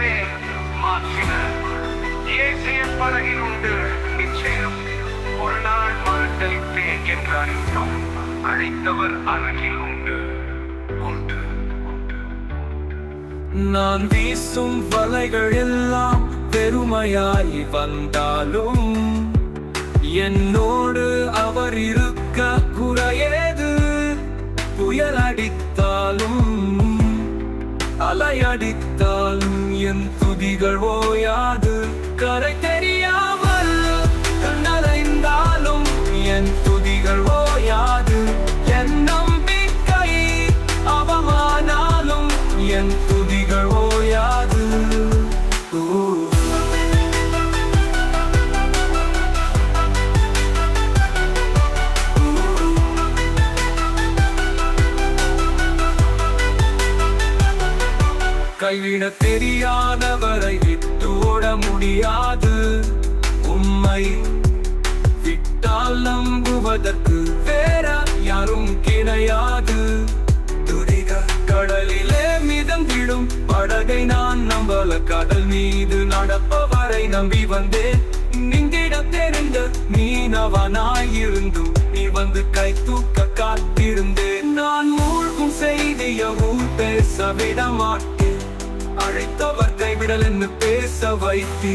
மூச்சலை பிடிக்கவே மாற்றினர் இயேசுவின் படகில் உண்டு நிச்சயம் ஒரு நாள் மாட்டளிப்பேன் என்று அறிந்தோம் அழைத்தவர் அருகில் உண்டு உண்டு நான் வீசும் வலைகள் எல்லாம் பெருமையாய் வந்தாலும் என்னோடு அவர் இருக்க குறையேது? புயல் அடித்தாலும் அலையடித்தாலும் என் துதிகள் ஓயாது. கரை கைவிட தெரியாதவரை விட்டு முடியாது. உம்மை விட்டால் நம்புவதற்கு வேற யாரும் கிடையாது. துரித கடலிலே மிதந்திடும் படகை நான் நம்பல. கடல் மீது நடப்பவரை நம்பி வந்தேன். நீந்திட தெரிந்த மீனவனாயிருந்தும் நீ வந்து கை தூக்க காத்திருந்தேன். நான் மூழ்கும் செய்திய ஊர் பேச விட மாட்டேன். அழைத்தவர் என்று பேச வைத்தீ